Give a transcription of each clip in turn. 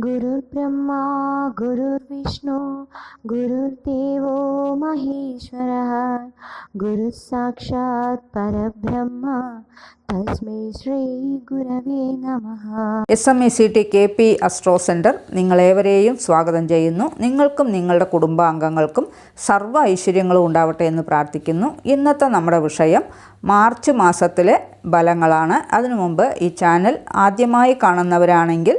गुरुर्ब्रह्मा गुरुर्विष्णु गुरुर्देवो महेश्वरः गुरुः साक्षात् परब्रह्म തസ്മൈ ശ്രീ ഗുരവേ നമഃ S M E C T K P astro centre നിങ്ങളേവരെയും സ്വാഗതം ചെയ്യുന്നു നിങ്ങൾക്കും നിങ്ങളുടെ കുടുംബാംഗങ്ങൾക്കും സർവ്വ ഐശ്വര്യങ്ങളും ഉണ്ടാവട്ടെ എന്ന് പ്രാർത്ഥിക്കുന്നു ഇന്നത്തെ നമ്മുടെ വിഷയം മാർച്ച് മാസത്തിലെ ഫലങ്ങളാണ് അതിനു മുമ്പ് ഈ ചാനൽ ആദ്യമായി കാണുന്നവരാണെങ്കിൽ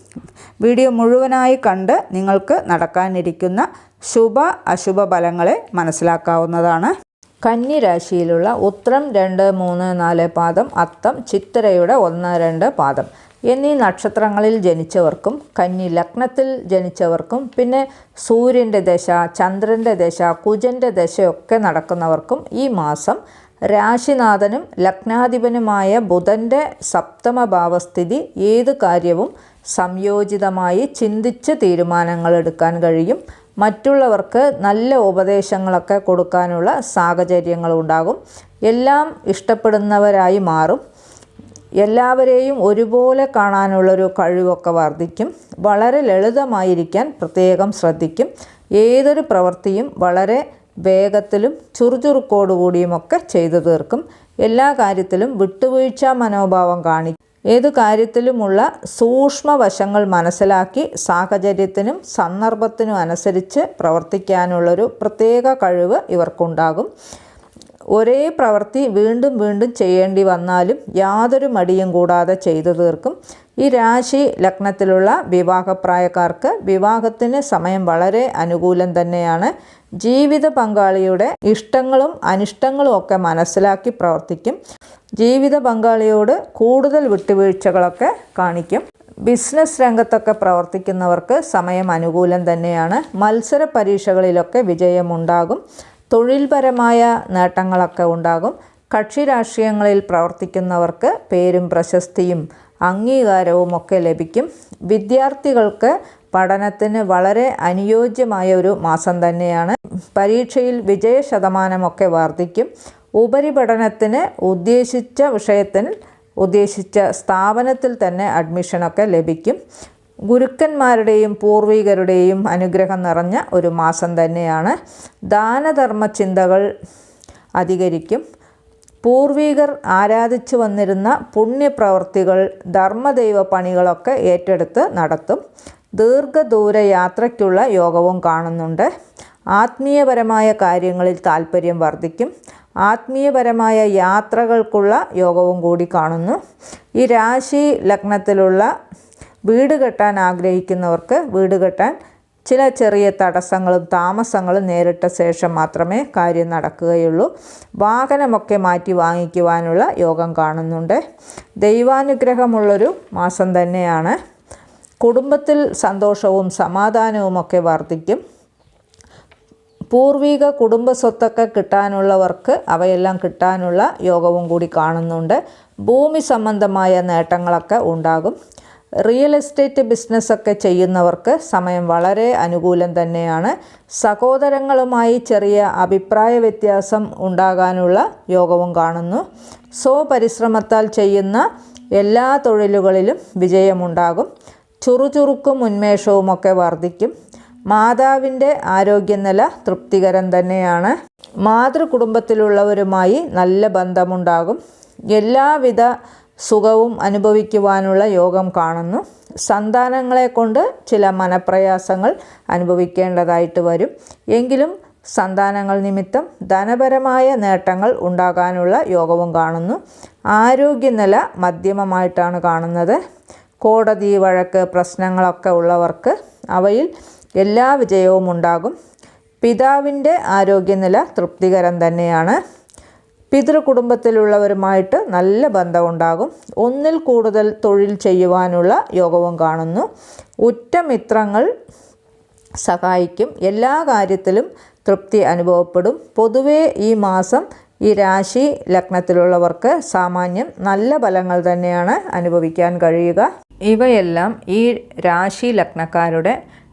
വീഡിയോ മുഴുവനായി കണ്ട് നിങ്ങൾക്ക് നടക്കാനിരിക്കുന്ന ശുഭ അശുഭ ഫലങ്ങളെ മനസ്സിലാക്കാവുന്നതാണ്. കന്നി രാശിയിലുള്ള ഉത്രം രണ്ട് മൂന്ന് നാല് പാദം അത്തം ചിത്തിരയുടെ ഒന്ന് രണ്ട് പാദം എന്നീ നക്ഷത്രങ്ങളിൽ ജനിച്ചവർക്കും കന്നി ലഗ്നത്തിൽ ജനിച്ചവർക്കും പിന്നെ സൂര്യന്റെ ദശ ചന്ദ്രന്റെ ദശ കുജന്റെ ദശയൊക്കെ നടക്കുന്നവർക്കും ഈ മാസം രാശിനാഥനും ലഗ്നാധിപനുമായ ബുധന്റെ സപ്തമ ഭാവസ്ഥിതി ഏത് കാര്യവും സംയോജിതമായി ചിന്തിച്ച് തീരുമാനങ്ങൾ എടുക്കാൻ കഴിയും. മറ്റുള്ളവർക്ക് നല്ല ഉപദേശങ്ങളൊക്കെ കൊടുക്കാനുള്ള സാഹചര്യങ്ങളുണ്ടാകും എല്ലാം ഇഷ്ടപ്പെടുന്നവരായി മാറും. എല്ലാവരെയും ഒരുപോലെ കാണാനുള്ളൊരു കഴിവൊക്കെ വർദ്ധിക്കും. വളരെ ലളിതമായിരിക്കാൻ പ്രത്യേകം ശ്രദ്ധിക്കും. ഏതൊരു പ്രവൃത്തിയും വളരെ വേഗത്തിലും ചുറുചുറുക്കോടുകൂടിയുമൊക്കെ ചെയ്തു തീർക്കും. എല്ലാ കാര്യത്തിലും വിട്ടുവീഴ്ച മനോഭാവം കാണിക്കും. ഏതു കാര്യത്തിലുമുള്ള സൂക്ഷ്മവശങ്ങൾ മനസ്സിലാക്കി സാഹചര്യത്തിനും സന്ദർഭത്തിനും അനുസരിച്ച് പ്രവർത്തിക്കാനുള്ളൊരു പ്രത്യേക കഴിവ് ഇവർക്കുണ്ടാകും. ഒരേ പ്രവൃത്തി വീണ്ടും വീണ്ടും ചെയ്യേണ്ടി വന്നാലും യാതൊരു മടിയും കൂടാതെ ചെയ്തു തീർക്കും. ഈ രാശി ലഗ്നത്തിലുള്ള വിവാഹപ്രായക്കാർക്ക് വിവാഹത്തിന് സമയം വളരെ അനുകൂലം തന്നെയാണ്. ജീവിത പങ്കാളിയുടെ ഇഷ്ടങ്ങളും അനിഷ്ടങ്ങളും ഒക്കെ മനസ്സിലാക്കി പ്രവർത്തിക്കും. ജീവിത പങ്കാളിയോട് കൂടുതൽ വിട്ടുവീഴ്ചകളൊക്കെ കാണിക്കും. ബിസിനസ് രംഗത്തൊക്കെ പ്രവർത്തിക്കുന്നവർക്ക് സമയം അനുകൂലം തന്നെയാണ്. മത്സര പരീക്ഷകളിലൊക്കെ വിജയമുണ്ടാകും. തൊഴിൽപരമായ നേട്ടങ്ങളൊക്കെ ഉണ്ടാകും. കക്ഷി രാഷ്ട്രീയങ്ങളിൽ പ്രവർത്തിക്കുന്നവർക്ക് പേരും പ്രശസ്തിയും അംഗീകാരവും ഒക്കെ ലഭിക്കും. വിദ്യാർത്ഥികൾക്ക് പഠനത്തിന് വളരെ അനുയോജ്യമായ ഒരു മാസം തന്നെയാണ്. പരീക്ഷയിൽ വിജയ ശതമാനമൊക്കെ വർദ്ധിക്കും. ഉപരിപഠനത്തിന് ഉദ്ദേശിച്ച വിഷയത്തിൽ ഉദ്ദേശിച്ച സ്ഥാപനത്തിൽ തന്നെ അഡ്മിഷനൊക്കെ ലഭിക്കും. ഗുരുക്കന്മാരുടെയും പൂർവികരുടെയും അനുഗ്രഹം നിറഞ്ഞ ഒരു മാസം തന്നെയാണ് ദാനധർമ്മ ചിന്തകൾ അധികരിക്കും. പൂർവികർ ആരാധിച്ചു വന്നിരുന്ന പുണ്യപ്രവർത്തികൾ ധർമ്മദൈവ പണികളൊക്കെ ഏറ്റെടുത്ത് നടത്തും. ദീർഘദൂര യാത്രയ്ക്കുള്ള യോഗവും കാണുന്നുണ്ട്. ആത്മീയപരമായ കാര്യങ്ങളിൽ താല്പര്യം വർദ്ധിക്കും. ആത്മീയപരമായ യാത്രകൾക്കുള്ള യോഗവും കൂടി കാണുന്നു. ഈ രാശി ലഗ്നത്തിലുള്ള വീട് കെട്ടാൻ ആഗ്രഹിക്കുന്നവർക്ക് വീട് കെട്ടാൻ ചില ചെറിയ തടസ്സങ്ങളും താമസങ്ങളും നേരിട്ട ശേഷം മാത്രമേ കാര്യം നടക്കുകയുള്ളൂ. വാഹനമൊക്കെ മാറ്റി വാങ്ങിക്കുവാനുള്ള യോഗം കാണുന്നുണ്ട്. ദൈവാനുഗ്രഹമുള്ളൊരു മാസം തന്നെയാണ്. കുടുംബത്തിൽ സന്തോഷവും സമാധാനവുമൊക്കെ വർദ്ധിക്കും. പൂർവിക കുടുംബ സ്വത്തൊക്കെ കിട്ടാനുള്ളവർക്ക് അവയെല്ലാം കിട്ടാനുള്ള യോഗവും കൂടി കാണുന്നുണ്ട്. ഭൂമി സംബന്ധമായ നേട്ടങ്ങളൊക്കെ ഉണ്ടാകും. റിയൽ എസ്റ്റേറ്റ് ബിസിനസ്സൊക്കെ ചെയ്യുന്നവർക്ക് സമയം വളരെ അനുകൂലം തന്നെയാണ്. സഹോദരങ്ങളുമായി ചെറിയ അഭിപ്രായ വ്യത്യാസം ഉണ്ടാകാനുള്ള യോഗവും കാണുന്നു. സ്വപരിശ്രമത്താൽ ചെയ്യുന്ന എല്ലാ തൊഴിലുകളിലും വിജയമുണ്ടാകും. ചുറുചുറുക്കും ഉന്മേഷവുമൊക്കെ വർദ്ധിക്കും. മാതാവിന്റെ ആരോഗ്യനില തൃപ്തികരം തന്നെയാണ്. മാതൃകുടുംബത്തിലുള്ളവരുമായി നല്ല ബന്ധമുണ്ടാകും. എല്ലാവിധ സുഖവും അനുഭവിക്കുവാനുള്ള യോഗം കാണുന്നു. സന്താനങ്ങളെ കൊണ്ട് ചില മനപ്രയാസങ്ങൾ അനുഭവിക്കേണ്ടതായിട്ട് വരും. എങ്കിലും സന്താനങ്ങൾ നിമിത്തം ധനപരമായ നേട്ടങ്ങൾ ഉണ്ടാകാനുള്ള യോഗവും കാണുന്നു. ആരോഗ്യനില മധ്യമമായിട്ടാണ് കാണുന്നത്. കോടതി വഴക്ക് പ്രശ്നങ്ങളൊക്കെ ഉള്ളവർക്ക് അവയിൽ എല്ലാ വിജയവും ഉണ്ടാകും. പിതാവിന്റെ ആരോഗ്യനില തൃപ്തികരം തന്നെയാണ്. പിതൃകുടുംബത്തിലുള്ളവരുമായിട്ട് നല്ല ബന്ധമുണ്ടാകും. ഒന്നിൽ കൂടുതൽ തൊഴിൽ ചെയ്യുവാനുള്ള യോഗവും കാണുന്നു. ഉറ്റമിത്രങ്ങൾ സഹായിക്കും. എല്ലാ കാര്യത്തിലും തൃപ്തി അനുഭവപ്പെടും. പൊതുവേ ഈ മാസം ഈ രാശി ലഗ്നത്തിലുള്ളവർക്ക് സാമാന്യം നല്ല ഫലങ്ങൾ തന്നെയാണ് അനുഭവിക്കാൻ കഴിയുക. ഇവയെല്ലാം ഈ രാശി ലഗ്നക്കാരുടെ